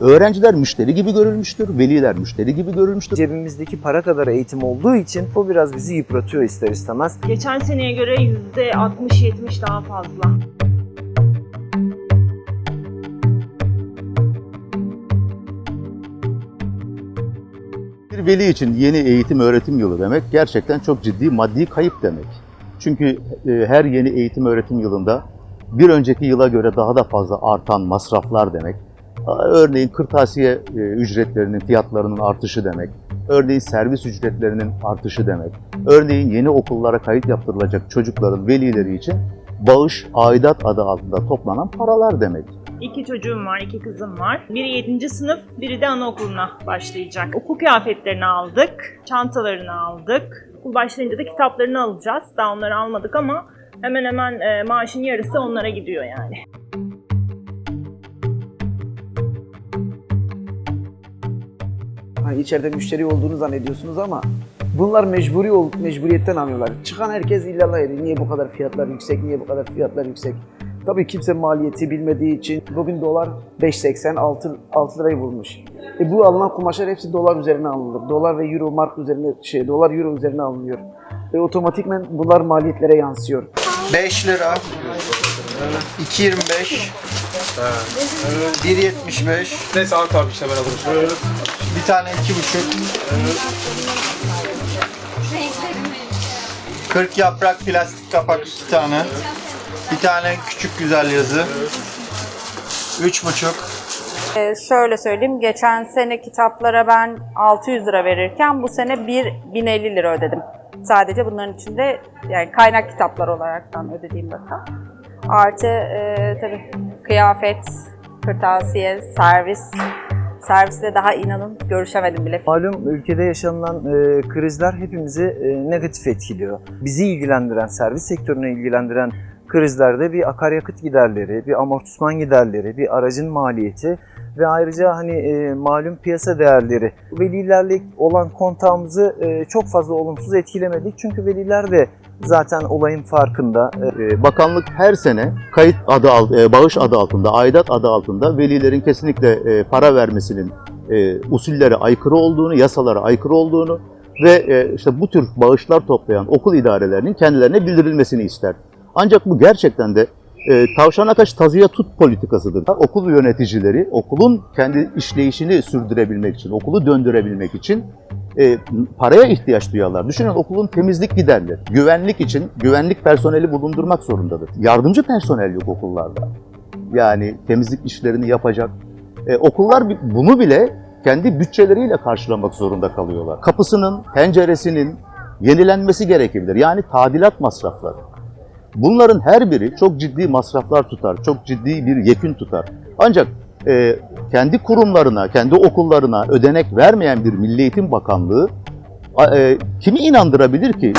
Öğrenciler müşteri gibi görülmüştür, veliler müşteri gibi görülmüştür. Cebimizdeki para kadar eğitim olduğu için bu biraz bizi yıpratıyor ister istemez. Geçen seneye göre %60-70 daha fazla. Bir veli için yeni eğitim öğretim yılı demek gerçekten çok ciddi maddi kayıp demek. Çünkü e, her yeni eğitim öğretim yılında bir önceki yıla göre daha da fazla artan masraflar demek. Örneğin kırtasiye e, ücretlerinin fiyatlarının artışı demek. Örneğin servis ücretlerinin artışı demek. Örneğin yeni okullara kayıt yaptırılacak çocukların velileri için bağış, aidat adı altında toplanan paralar demek. İki çocuğum var, iki kızım var. Biri 7. sınıf, biri de anaokuluna başlayacak. Okul kıyafetlerini aldık, çantalarını aldık. Okul başlayınca da kitaplarını alacağız. Daha onları almadık ama hemen hemen e, maaşın yarısı onlara gidiyor yani. Hani içeride müşteri olduğunu zannediyorsunuz ama bunlar mecburi ol, mecburiyetten alıyorlar. Çıkan herkes illallah ediyor. Niye bu kadar fiyatlar yüksek, niye bu kadar fiyatlar yüksek? Tabii kimse maliyeti bilmediği için bugün dolar 5.80, 6, 6 lirayı bulmuş. E bu alınan kumaşlar hepsi dolar üzerine alınır. Dolar ve euro mark üzerine, şey dolar euro üzerine alınıyor. Ve otomatikmen bunlar maliyetlere yansıyor. 5 lira. 2.25. 1.75. Neyse Hakan abi işte ben alırım. Bir tane 2.5. 40 yaprak plastik kapak iki tane. Bir tane küçük güzel yazı. 3.5. Ee, şöyle söyleyeyim, geçen sene kitaplara ben 600 lira verirken bu sene 1050 lira ödedim. Sadece bunların içinde yani kaynak kitaplar olaraktan ödediğim rakam. Artı e, tabii kıyafet, kırtasiye, servis. Serviste daha inanın görüşemedim bile. Malum ülkede yaşanılan e, krizler hepimizi e, negatif etkiliyor. Bizi ilgilendiren, servis sektörünü ilgilendiren krizlerde bir akaryakıt giderleri, bir amortisman giderleri, bir aracın maliyeti ve ayrıca hani e, malum piyasa değerleri. Velilerle olan kontağımızı e, çok fazla olumsuz etkilemedik. Çünkü veliler de zaten olayın farkında. E, Ee, Bakanlık her sene kayıt adı e, bağış adı altında, aidat adı altında velilerin kesinlikle e, para vermesinin e, usullere aykırı olduğunu, yasalara aykırı olduğunu ve e, işte bu tür bağışlar toplayan okul idarelerinin kendilerine bildirilmesini ister. Ancak bu gerçekten de e, tavşana kaç tazıya tut politikasıdır. Okul yöneticileri okulun kendi işleyişini sürdürebilmek için, okulu döndürebilmek için e, paraya ihtiyaç duyarlar. Düşünün okulun temizlik giderleri, güvenlik için güvenlik personeli bulundurmak zorundadır. Yardımcı personel yok okullarda. Yani temizlik işlerini yapacak. E, okullar bunu bile kendi bütçeleriyle karşılamak zorunda kalıyorlar. Kapısının, penceresinin yenilenmesi gerekebilir. Yani tadilat masrafları. Bunların her biri çok ciddi masraflar tutar, çok ciddi bir yekün tutar. Ancak e, kendi kurumlarına, kendi okullarına ödenek vermeyen bir Milli Eğitim Bakanlığı e, kimi inandırabilir ki?